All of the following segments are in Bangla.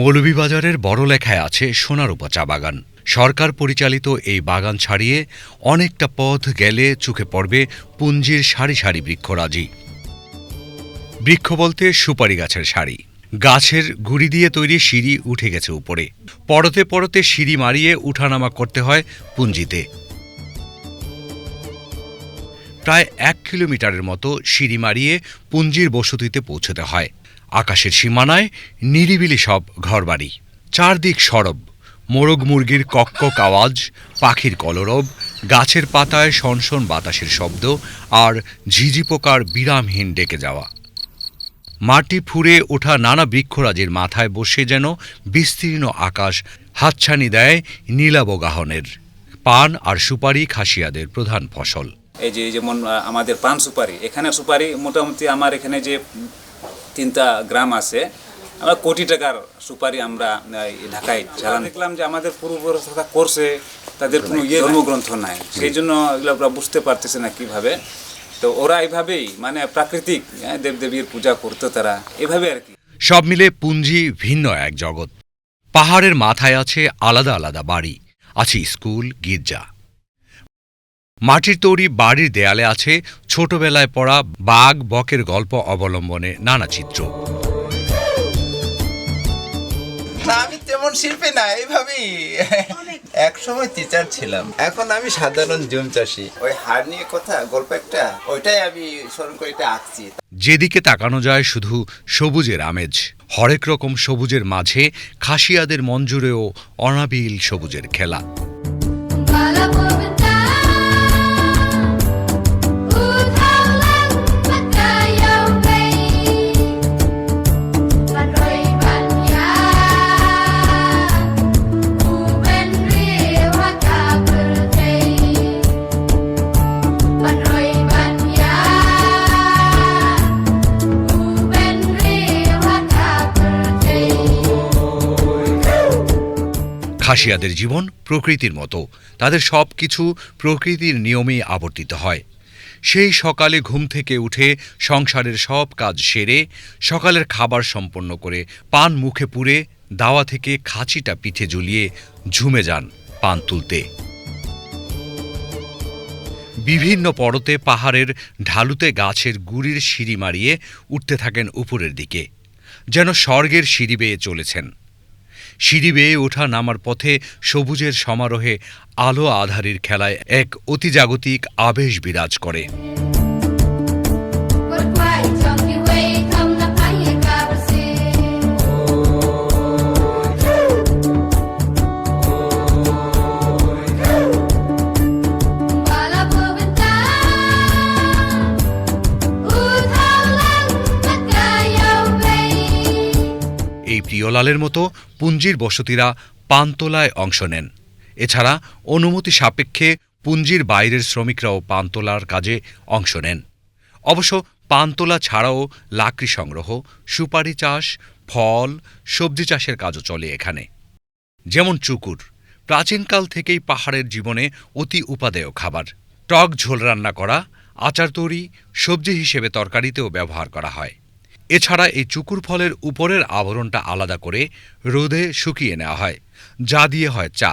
মৌলভীবাজারের বড় লেখায় আছে সোনারূপা চা বাগান। সরকার পরিচালিত এই বাগান ছাড়িয়ে অনেকটা পথ গেলে চোখে পড়বে পুঞ্জির সারি সারি বৃক্ষরাজি। বৃক্ষ বলতে সুপারি গাছের সারি। গাছের গুড়ি দিয়ে তৈরি সিঁড়ি উঠে গেছে উপরে। পরতে পরতে সিঁড়ি মারিয়ে উঠানামা করতে হয় পুঞ্জিতে। প্রায় এক কিলোমিটারের মতো সিঁড়ি মারিয়ে পুঞ্জির বসতিতে পৌঁছতে হয়। আকাশের সীমানায় নিরিবিলি সব ঘরবাড়ি। চারদিক সরব, মোরগ মুরগির কক্কক আওয়াজ, পাখির কলরব, গাছের পাতায় সনসন বাতাসের শব্দ আর ঝিঝি পোকার বিরামহীন ডেকে যাওয়া। মাটি ফুঁড়ে ওঠা নানা বৃক্ষরাজির মাথায় বসে যেন বিস্তীর্ণ আকাশ হাতছানি দেয় নীলাবগাহনের পান আর সুপারি খাসিয়াদের প্রধান ফসল। এই যে যেমন আমাদের পান সুপারি, এখানে সুপারি মোটামুটি আমার এখানে যে তিনটা গ্রাম আছে। আমরা কোটি টাকার সুপারি আমরা এই ঢাকায় চালান। দেখলাম যে আমাদের পূর্বপুরুষরা করছে তাদের কোনো ইয়ে ধর্মগ্রন্থ নাই। সেই জন্য এগুলো আমরা বুঝতে পারতেছে না কীভাবে। তো ওরা এইভাবেই মানে প্রাকৃতিক হ্যাঁ, দেবদেবীর পূজা করতো তারা। এভাবে আর কি। সব মিলে পুঞ্জি ভিন্ন এক জগৎ। পাহাড়ের মাথায় আছে আলাদা আলাদা বাড়ি। আছে স্কুল গির্জা। মাটির তৈরি বাড়ির দেয়ালে আছে ছোটবেলায় পড়া বাঘ বকের গল্প অবলম্বনে নানা চিত্র। আমি তেমন শিল্পী না এইভাবেই। এক সময় টিচার ছিলাম। এখন আমি সাধারণ জুম চাষি। ওই হার নিয়ে কথা গল্প একটা ওইটাই আমি স্মরণ করে এটা আঁকছি। যেদিকে তাকানো যায় শুধু সবুজের আমেজ হরেক রকম সবুজের মাঝে খাসিয়াদের মন জুড়েও অনাবিল সবুজের খেলা। খাসিয়াদের জীবন প্রকৃতির মতো। তাদের সব কিছু প্রকৃতির নিয়মেই আবর্তিত হয়। সেই সকালে ঘুম থেকে উঠে সংসারের সব কাজ সেরে সকালের খাবার সম্পন্ন করে পান মুখে পুরে দাওয়া থেকে খাঁচিটা পিঠে ঝুলিয়ে ঝুমে যান পান তুলতে। বিভিন্ন পরতে পাহাড়ের ঢালুতে গাছের গুড়ির সিঁড়ি মারিয়ে উঠতে থাকেন উপরের দিকে, যেন স্বর্গের সিঁড়ি বেয়ে চলেছেন। সিঁড়ি বেয়ে ওঠা নামার পথে সবুজের সমারোহে আলো আধারির খেলায় এক অতিজাগতিক আবেশ বিরাজ করে। প্রিয়লালের মতো পুঞ্জির বসতিরা পানতোলায় অংশ নেন। এছাড়া অনুমতি সাপেক্ষে পুঞ্জির বাইরের শ্রমিকরাও পানতোলার কাজে অংশ নেন। অবশ্য পানতোলা ছাড়াও লাকড়ি সংগ্রহ, সুপারি চাষ, ফল, সবজি চাষের কাজও চলে এখানে। যেমন চুকুর, প্রাচীনকাল থেকেই পাহাড়ের জীবনে অতি উপাদেয় খাবার। টক ঝোল রান্না করা, আচার তৈরি, সবজি হিসেবে তরকারিতেও ব্যবহার করা হয়। এছাড়া এই চুকুর ফলের উপরের আবরণটা আলাদা করে রোদে শুকিয়ে নেওয়া হয়। যা দিয়ে হয় চা।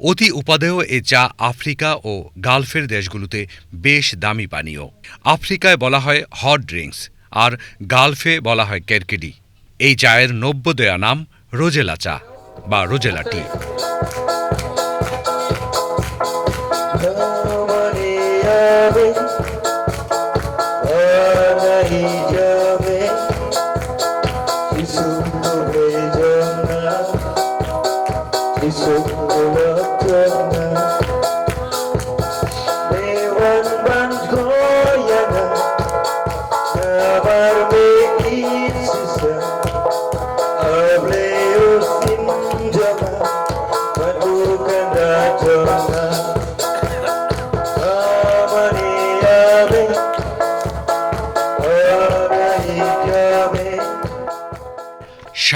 অতি উপাদেয় এ চা আফ্রিকা ও গালফের দেশগুলোতে বেশ দামি পানীয়। আফ্রিকায় বলা হয় হট ড্রিঙ্কস আর গালফে বলা হয় কেরকেডি। এই চায়ের নব্য দেয়া নাম রোজেলা চা বা রোজেলা টি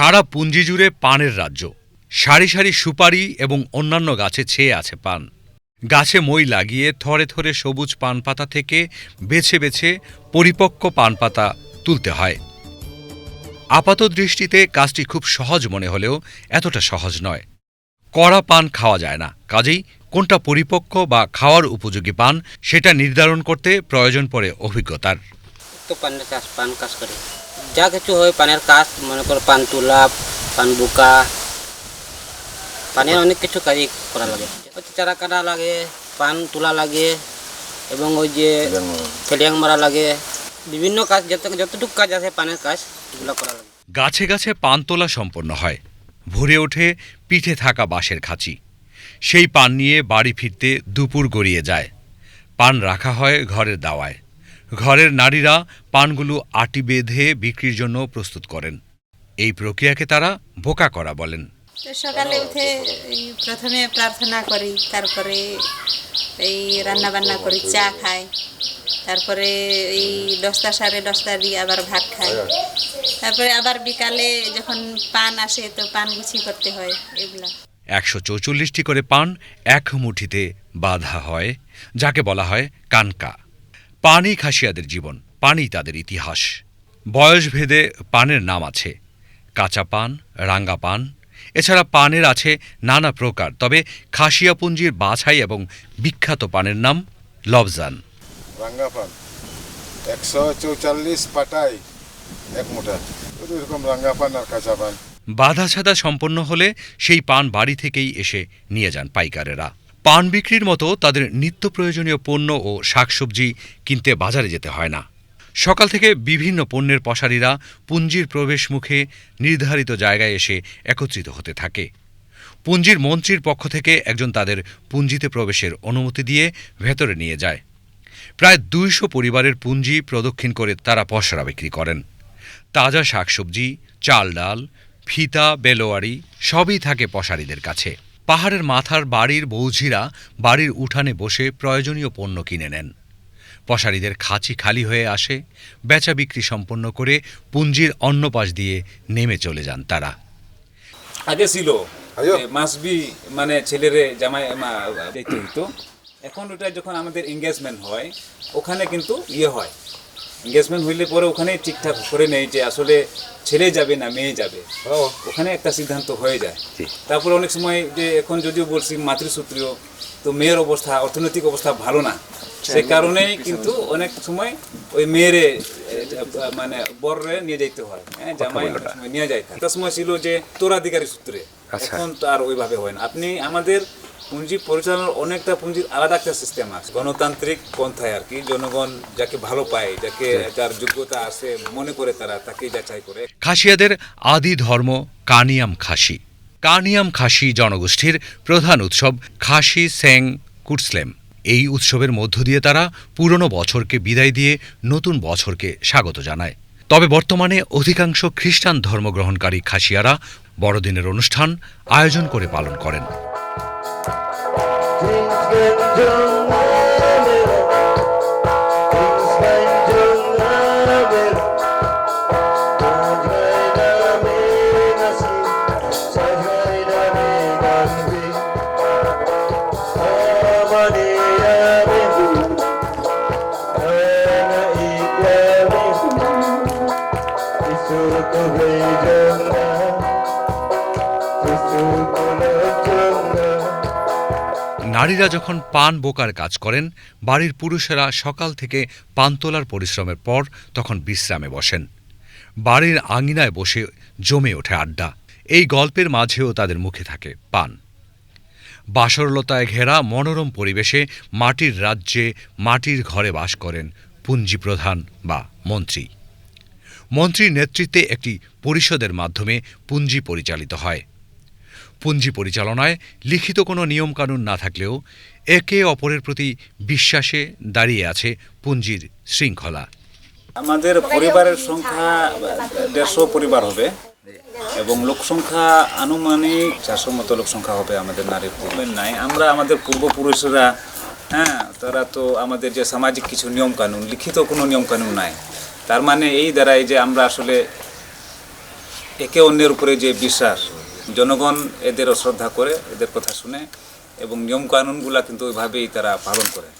সারা পুঞ্জি জুড়ে পানের রাজ্য। সারি সারি সুপারি এবং অন্যান্য গাছে ছেয়ে আছে পান। গাছে মই লাগিয়ে থরে থরে সবুজ পান পাতা থেকে বেছে বেছে পরিপক্ক পান পাতা তুলতে হয়। আপাত দৃষ্টিতে কাজটি খুব সহজ মনে হলেও এতটা সহজ নয়। কড়া পান খাওয়া যায় না। কাজেই কোনটা পরিপক্ক বা খাওয়ার উপযোগী পান সেটা নির্ধারণ করতে প্রয়োজন পড়ে অভিজ্ঞতার। তো পানের কাজ পান কাজ করে। যা কিছু হয় পানের কাজ মনে করো পান তোলা পান বুকা পানের অনেক কিছু কাজই করা লাগে। চারা কাটা লাগে পান তোলা লাগে এবং ওই যে ফেলিয়াং মারা লাগে। বিভিন্ন কাজ যত যতটুকু কাজ আছে পানের কাজ এগুলো করা লাগে। গাছে গাছে পান তোলা সম্পন্ন হয়। ভরে ওঠে পিঠে থাকা বাঁশের খাঁচি। সেই পান নিয়ে বাড়ি ফিরতে দুপুর গড়িয়ে যায়। পান রাখা হয় ঘরের দাওয়ায়। ঘরের নারীরা পানগুলো আটি বেঁধে বিক্রির জন্য প্রস্তুত করেন। এই প্রক্রিয়াকে তারা বোকা করা বলেন। সকালে উঠে প্রথমে প্রার্থনা করি তারপরে এই রান্না বান্না করি চা খাই তারপরে এই দশটা সাড়ে দশটা দিয়ে আবার ভাত খাই। তারপরে আবার বিকালে যখন পান আসে তো পান গুছি করতে হয় এগুলা। একশো চৌচল্লিশটি করে পান এক মুঠিতে বাঁধা হয় যাকে বলা হয় কানকা। পানি খাসিয়াদের জীবন পানি তাদের ইতিহাস। বয়সভেদে পানের নাম আছে কাঁচা পান রাঙ্গা পান এছাড়া পানের আছে নানা প্রকার তবে খাসিয়াপুঞ্জির বাছাই এবং বিখ্যাত পানের নাম লবজান একশো চৌচল্লিশ পাটাই এক মুঠা এরকম রাঙ্গাপান আর কাঁচা পান। বাধা ছাদা সম্পন্ন হলে সেই পান বাড়ি থেকেই এসে নিয়ে যান পাইকারেরা। পান বিক্রির মতো তাদের নিত্য প্রয়োজনীয় পণ্য ও শাকসবজি কিনতে বাজারে যেতে হয় না। সকাল থেকে বিভিন্ন পণ্যের পশারীরা পুঞ্জির প্রবেশ মুখে নির্ধারিত জায়গায় এসে একত্রিত হতে থাকে। পুঞ্জির মন্ত্রীর পক্ষ থেকে একজন তাদের পুঞ্জিতে প্রবেশের অনুমতি দিয়ে ভেতরে নিয়ে যায়। প্রায় দুইশো পরিবারের পুঞ্জি প্রদক্ষিণ করে তারা পসরা বিক্রি করেন। তাজা শাকসবজি, চাল ডাল, ফিতা, বেলোয়ারি সবই থাকে পশারিদের কাছে। পাহাড়ের মাথার বাড়ির বৌঝিরা বাড়ির উঠানে বসে প্রয়োজনীয় পণ্য কিনে নেন। পশারিদের খাঁচি খালি হয়ে আসে বেচা বিক্রি সম্পন্ন করে পুঞ্জির অন্য পাশ দিয়ে নেমে চলে যান তারা। আগে ছিল। মাসবি মানে ছেলেরে জামাই দেখতে হইতো। এখন ওটা যখন আমাদের এঙ্গেজমেন্ট হয় ওখানে কিন্তু ইয়ে হয়। এঙ্গেজমেন্ট হইলে পরে ওখানে ঠিকঠাক করে নেই যে আসলে ছেলে যাবে না মেয়ে যাবে। ওখানে একটা সিদ্ধান্ত হয়ে যায়। তারপরে অনেক সময় যে এখন যদিও বলছি মাতৃসূত্রীয় তো মেয়ের অবস্থা অর্থনৈতিক অবস্থা ভালো না। সে কারণেই কিন্তু অনেক সময় ওই মেয়েরে মানে বররে নিয়ে যাইতে হয়। হ্যাঁ জামাই নিয়ে যায়। একটা সময় ছিল যে তোরাধিকারী সূত্রে। এখন তো আর ওইভাবে হয় না। আপনি আমাদের পুঁজি পরিচালনার অনেকটা পুঁজির আলাদা একটা সিস্টেম আছে। গণতান্ত্রিক পন্থায় আর কি জনগণ যাকে ভালো পায় যাকে যার যোগ্যতা আছে মনে করে তারা তাকেই যাচাই করে। খাসিয়াদের আদি ধর্ম কানিয়াম খাসি। কানিয়াম খাসি জনগোষ্ঠীর প্রধান উৎসব খাসি সেং কুটসলেম। এই উৎসবের মধ্য দিয়ে তারা পুরনো বছরকে বিদায় দিয়ে নতুন বছরকে স্বাগত জানায়। তবে বর্তমানে অধিকাংশ খ্রিস্টান ধর্মগ্রহণকারী খাসিয়ারা বড়দিনের অনুষ্ঠান আয়োজন করে পালন করেন। things get done. নারীরা যখন পান বোকার কাজ করেন, বাড়ির পুরুষেরা সকাল থেকে পান তোলার পরিশ্রমের পর তখন বিশ্রামে বসেন। বাড়ির আঙিনায় বসে জমে ওঠে আড্ডা। এই গল্পের মাঝেও তাদের মুখে থাকে পান। বাসরলতায় ঘেরা মনোরম পরিবেশে মাটির রাজ্যে মাটির ঘরে বাস করেন পুঞ্জিপ্রধান বা মন্ত্রী। মন্ত্রীর নেতৃত্বে একটি পরিষদের মাধ্যমে পুঞ্জি পরিচালিত হয়। পুঞ্জি পরিচালনায় লিখিত কোনো নিয়মকানুন না থাকলেও একে অপরের প্রতি বিশ্বাসে দাঁড়িয়ে আছে পুঞ্জির শৃঙ্খলা। আমাদের পরিবারের সংখ্যা দেড়শো পরিবার হবে এবং লোক সংখ্যা আনুমানিক চারশো মতো লোক সংখ্যা হবে আমাদের নারীর পূর্বের নাই। আমরা আমাদের পূর্বপুরুষরা হ্যাঁ তারা তো আমাদের যে সামাজিক কিছু নিয়ম কানুন লিখিত কোনো নিয়ম কানুন নাই। তার মানে এই দ্বারাই যে আমরা আসলে একে অন্যের উপরে যে বিশ্বাস জনগণ এদের শ্রদ্ধা করে, এদের কথা শুনে এবং নিয়ম কানুনগুলা কিন্তু ওইভাবেই তারা পালন করে।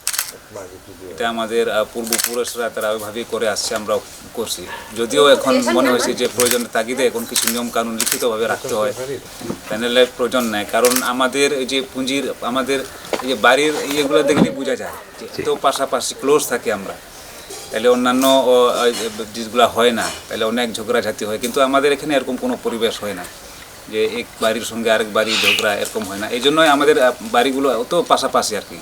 এটা আমাদের পূর্বপুরুষরা তারা ওইভাবেই করে আসছে, আমরাও করছি। যদিও এখন মনে হয়েছে যে প্রয়োজনের তাগিদে এখন কিছু নিয়ম কানুন লিখিতভাবে রাখতে হয়। প্যানেলের প্রয়োজন নাই, কারণ আমাদের এই যে পুঁজির, আমাদের এই যে বাড়ির ইয়েগুলো দেখলেই বোঝা যায় এত পাশাপাশি ক্লোজ থাকি আমরা। তাহলে অন্যান্য জিনিসগুলো হয় না, তাহলে অনেক ঝগড়াঝাতি হয়। কিন্তু আমাদের এখানে এরকম কোনো পরিবেশ হয় না। যে এক বাড়ির সঙ্গে আরেক বাড়ি ঝগড়া এরকম হয় না। এই জন্যই আমাদের বাড়িগুলো অত পাশাপাশি আর কি।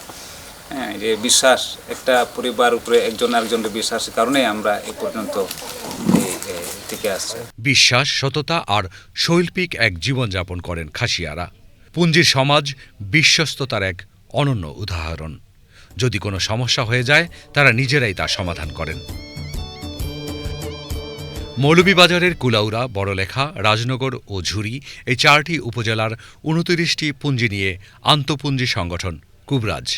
হ্যাঁ যে বিশ্বাস, একটা পরিবার উপরে একজন আরেকজনের বিশ্বাসের কারণেই আমরা এ পর্যন্ত টিকে আসছে। বিশ্বাস, সততা আর শৈল্পিক এক জীবনযাপন করেন খাসিয়ারা। পুঞ্জির সমাজ বিশ্বস্ততার এক অনন্য উদাহরণ। যদি কোনো সমস্যা হয়ে যায়, তারা নিজেরাই তা সমাধান করেন। মৌলভীবাজারের কুলাউড়া, বড়লেখা, রাজনগর ও ঝুরি এই চারটি উপজেলার উনতিরিশটি পুঞ্জি নিয়ে আন্তঃপুঞ্জি সংগঠন, কুবরাজ।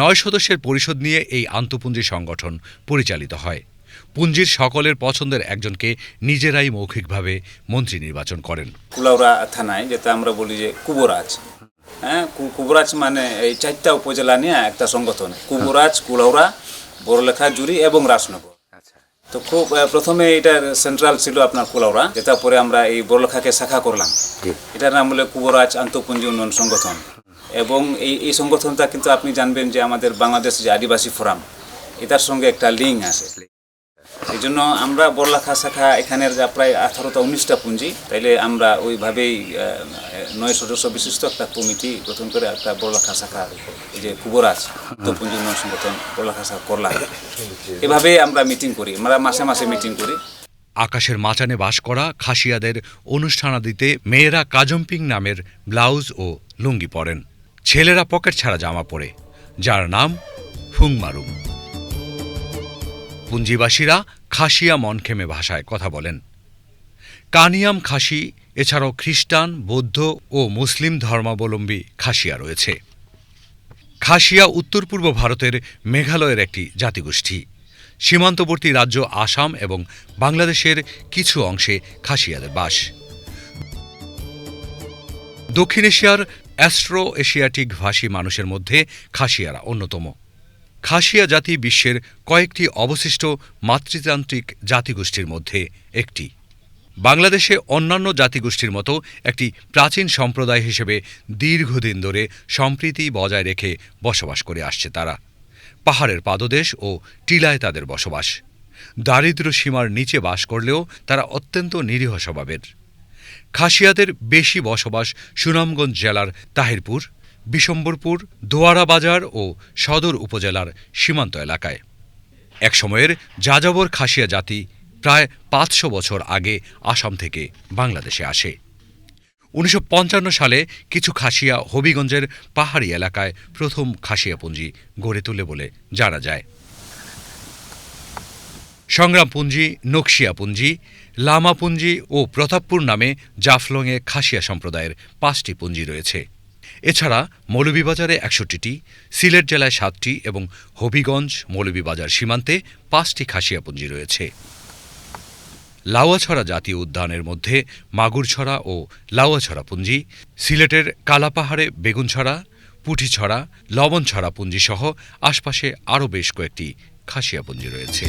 নয় সদস্যের পরিষদ নিয়ে এই আন্তঃপুঞ্জি সংগঠন পরিচালিত হয়। পুঞ্জির সকলের পছন্দের একজনকে নিজেরাই মৌখিকভাবে মন্ত্রী নির্বাচন করেন। কুলাউড়া থানায়, যেটা আমরা বলি যে কুবরাজ। হ্যাঁ কুবরাজ মানে এই চারটা উপজেলা নিয়ে একটা সংগঠন। কুবরাজ, কুলাউড়া, বড়লেখা জুরি এবং রাজনগর। তো খুব প্রথমে এটার সেন্ট্রাল ছিল আপনার কুলাউড়া যেটা পরে আমরা এই বড়লেখাকে শাখা করলাম। এটার নাম হলো কুবরাজ আন্তঃপুঞ্জি উন্নয়ন সংগঠন। এবং এই এই সংগঠনটা কিন্তু আপনি জানবেন যে আমাদের বাংলাদেশ যে আদিবাসী ফোরাম এটার সঙ্গে একটা লিঙ্ক আছে। এই জন্য আমরা বড়লাখা শাখা এখানের যা প্রায় আঠারোটা, উনিশটা পুঁজি, তাইলে আমরা ওইভাবেই নয় সদস্য বিশিষ্ট একটা কমিটি গঠন করে একটা বড়লাখা শাখা, এই যে কুবরাজ তো পুঁজি উন্নয়ন সংগঠন বড়লাখা শাখা করলাম। এভাবেই আমরা মিটিং করি, আমরা মাসে মাসে মিটিং করি। আকাশের মাচানে বাস করা খাসিয়াদের অনুষ্ঠানাদিতে মেয়েরা কাজম্পিং নামের ব্লাউজ ও লুঙ্গি পরেন। ছেলেরা পকেট ছাড়া জামা পরে, যার নাম ফুংমারুম পুঞ্জিবাসীরা খাসিয়া মনখেমে ভাষায় কথা বলেন। কানিয়াম খাসি, এছাড়াও খ্রিস্টান, বৌদ্ধ ও মুসলিম ধর্মাবলম্বী খাসিয়া রয়েছে। খাসিয়া উত্তর পূর্ব ভারতের মেঘালয়ের একটি জাতিগোষ্ঠী। সীমান্তবর্তী রাজ্য আসাম এবং বাংলাদেশের কিছু অংশে খাসিয়াদের বাস। দক্ষিণ এশিয়ার অ্যাস্ট্রো এশিয়াটিক ভাষী মানুষের মধ্যে খাসিয়ারা অন্যতম। খাসিয়া জাতি বিশ্বের কয়েকটি অবশিষ্ট মাতৃতান্ত্রিক জাতিগোষ্ঠীর মধ্যে একটি। বাংলাদেশে অন্যান্য জাতিগোষ্ঠীর মতো একটি প্রাচীন সম্প্রদায় হিসেবে দীর্ঘদিন ধরে সম্প্রীতি বজায় রেখে বসবাস করে আসছে তারা। পাহাড়ের পাদদেশ ও টিলায় তাদের বসবাস। দারিদ্র সীমার নিচে বাস করলেও তারা অত্যন্ত নিরীহ স্বভাবের। খাসিয়াদের বেশি বসবাস সুনামগঞ্জ জেলার তাহিরপুর বিশম্বরপুর, দোয়ারা বাজার ও সদর উপজেলার সীমান্ত এলাকায়। একসময়ের যাযাবর খাসিয়া জাতি প্রায় পাঁচশো বছর আগে আসাম থেকে বাংলাদেশে আসে। উনিশশো পঞ্চান্ন সালে কিছু খাসিয়া হবিগঞ্জের পাহাড়ি এলাকায় প্রথম খাসিয়াপুঞ্জি গড়ে তোলে বলে জানা যায়। সংগ্রামপুঞ্জি, নকশিয়াপুঞ্জি, লামাপুঞ্জি ও প্রতাপপুর নামে জাফলংয়ে খাসিয়া সম্প্রদায়ের পাঁচটি পুঞ্জি রয়েছে। এছাড়া মৌলভীবাজারে একষট্টিটি, সিলেট জেলায় সাতটি এবং হবিগঞ্জ মৌলভীবাজার সীমান্তে পাঁচটি খাসিয়াপুঞ্জি রয়েছে। লাউয়াছড়া জাতীয় উদ্যানের মধ্যে মাগুরছড়া ও লাউয়াছড়া পুঞ্জি সিলেটের কালাপাহাড়ে বেগুনছড়া, পুঠিছড়া লবণছড়া পুঞ্জি সহ আশপাশে আরও বেশ কয়েকটি খাসিয়াপুঞ্জি রয়েছে।